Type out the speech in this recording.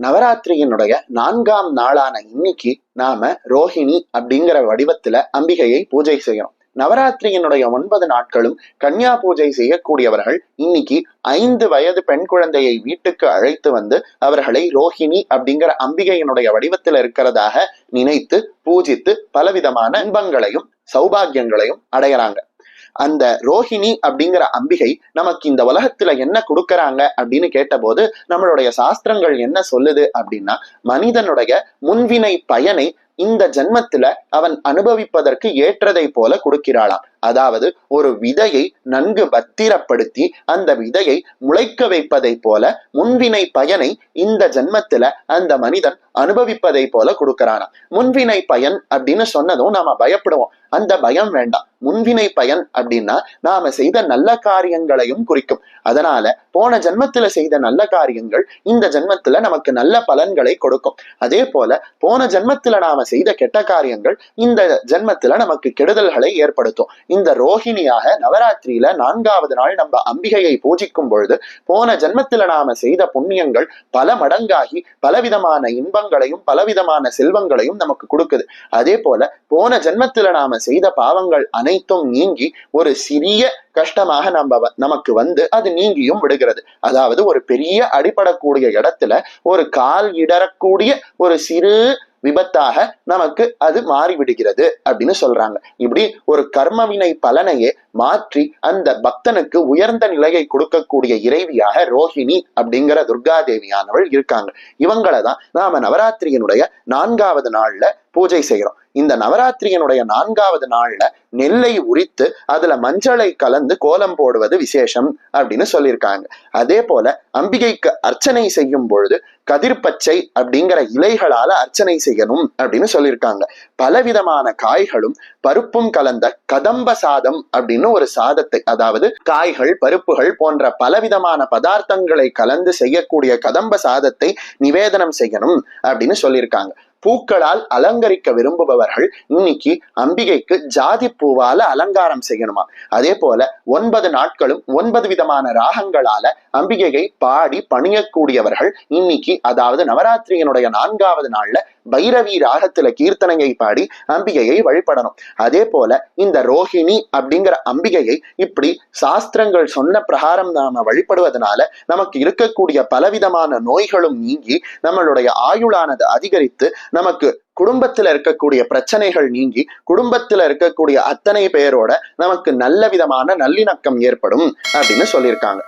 நவராத்திரியினுடைய நான்காம் நாளான இன்னைக்கு நாம ரோஹிணி அப்படிங்கிற வடிவத்துல அம்பிகையை பூஜை செய்யணும் நவராத்திரியினுடைய ஒன்பது நாட்களும் கன்னியா பூஜை செய்யக்கூடியவர்கள் இன்னைக்கு ஐந்து வயது பெண் குழந்தையை வீட்டுக்கு அழைத்து வந்து அவர்களை ரோஹிணி அப்படிங்கிற அம்பிகையினுடைய வடிவத்தில் இருக்கிறதாக நினைத்து பூஜித்து பலவிதமான இன்பங்களையும் சௌபாகியங்களையும் அடையறாங்க. அந்த ரோஹிணி அப்படிங்கிற அம்பிகை நமக்கு இந்த உலகத்துல என்ன கொடுக்கறாங்க அப்படின்னு கேட்டபோது நம்மளுடைய சாஸ்திரங்கள் என்ன சொல்லுது அப்படின்னா மனிதனுடைய முன்வினை பயனை இந்த ஜென்மத்துல அவன் அனுபவிப்பதற்கு ஏற்றதை போல கொடுக்கிறாளாம். அதாவது ஒரு விதையை நன்கு பத்திரப்படுத்தி அந்த விதையை முளைக்க வைப்பதை போல முன்வினை பயனை இந்த ஜென்மத்துல அந்த மனிதன் அனுபவிப்பதை போல கொடுக்கறானா முன்வினை பயன் அப்படின்னு சொன்னதும் நாம பயப்படுவோம். அந்த பயம் வேண்டாம். முன்வினை பயன் அப்படின்னா நாம செய்த நல்ல காரியங்களையும் குறிக்கும். அதனால போன ஜென்மத்துல செய்த நல்ல காரியங்கள் இந்த ஜென்மத்துல நமக்கு நல்ல பலன்களை கொடுக்கும். அதே போல போன ஜென்மத்துல நாம செய்த கெட்ட காரியங்கள் இந்த ஜென்மத்துல நமக்கு கெடுதல்களை ஏற்படுத்தும். இந்த ரோஹிணியாக நவராத்திரியில நான்காவது நாள் நம்ம அம்பிகையை பூஜிக்கும் பொழுது போன ஜென்மத்துல நாம செய்த புண்ணியங்கள் பல மடங்காகி பலவிதமான இன்பங்களையும் பலவிதமான செல்வங்களையும் நமக்கு கொடுக்குது. அதே போல போன ஜென்மத்துல நாம செய்த பாவங்கள் அனைத்தும் நீங்கி ஒரு சிறிய கஷ்டமாக நம்ம நமக்கு வந்து அது நீங்கியும் விடுகிறது. அதாவது ஒரு பெரிய அடிபடக்கூடிய இடத்துல ஒரு கால் இடறக்கூடிய ஒரு சிறு விபத்தாக நமக்கு அது மாறிவிடுகிறது அப்படின்னு சொல்றாங்க. இப்படி ஒரு கர்மவினை பலனையே மாற்றி அந்த பக்தனுக்கு உயர்ந்த நிலையை கொடுக்கக்கூடிய இறைவியாக ரோஹிணி அப்படிங்கிற துர்கா தேவியானவள் இருக்காங்க. இவங்களை தான் நாம நவராத்திரியினுடைய நான்காவது நாள்ல பூஜை செய்கிறோம் இந்த நவராத்திரியனுடைய நான்காவது நாள்ல நெல்லை உரித்து அதுல மஞ்சளை கலந்து கோலம் போடுவது விசேஷம் அப்படின்னு சொல்லியிருக்காங்க. அதே போல அம்பிகைக்கு அர்ச்சனை செய்யும் பொழுது கதிர்பச்சை அப்படிங்கிற இலைகளால அர்ச்சனை செய்யணும் அப்படின்னு சொல்லியிருக்காங்க. பலவிதமான காய்களும் பருப்பும் கலந்த கதம்ப சாதம் அப்படின்னு ஒரு சாதத்தை அதாவது காய்கள் பருப்புகள் போன்ற பலவிதமான பதார்த்தங்களை கலந்து செய்யக்கூடிய கதம்ப சாதத்தை நிவேதனம் செய்யணும் அப்படின்னு சொல்லியிருக்காங்க. பூக்களால் அலங்கரிக்க விரும்புபவர்கள் இன்னைக்கு அம்பிகைக்கு ஜாதி பூவால அலங்காரம் செய்யணுமா? அதே போல ஒன்பது நாட்களும் ஒன்பது விதமான ராகங்களால அம்பிகையை பாடி பணியக்கூடியவர்கள் இன்னைக்கு அதாவது நவராத்திரியினுடைய நான்காவது நாள்ல பைரவி ராகத்துல கீர்த்தனையை பாடி அம்பிகையை வழிபடணும். அதே போல இந்த ரோஹிணி அப்படிங்கிற அம்பிகையை இப்படி சாஸ்திரங்கள் சொன்ன பிரகாரம் நாம வழிபடுவதனால நமக்கு இருக்கக்கூடிய பலவிதமான நோய்களும் நீங்கி நம்மளுடைய ஆயுளானது அதிகரித்து நமக்கு குடும்பத்துல இருக்கக்கூடிய பிரச்சனைகள் நீங்கி குடும்பத்துல இருக்கக்கூடிய அத்தனை பேரோட நமக்கு நல்ல விதமான நல்லிணக்கம் ஏற்படும் அப்படின்னு சொல்லியிருக்காங்க.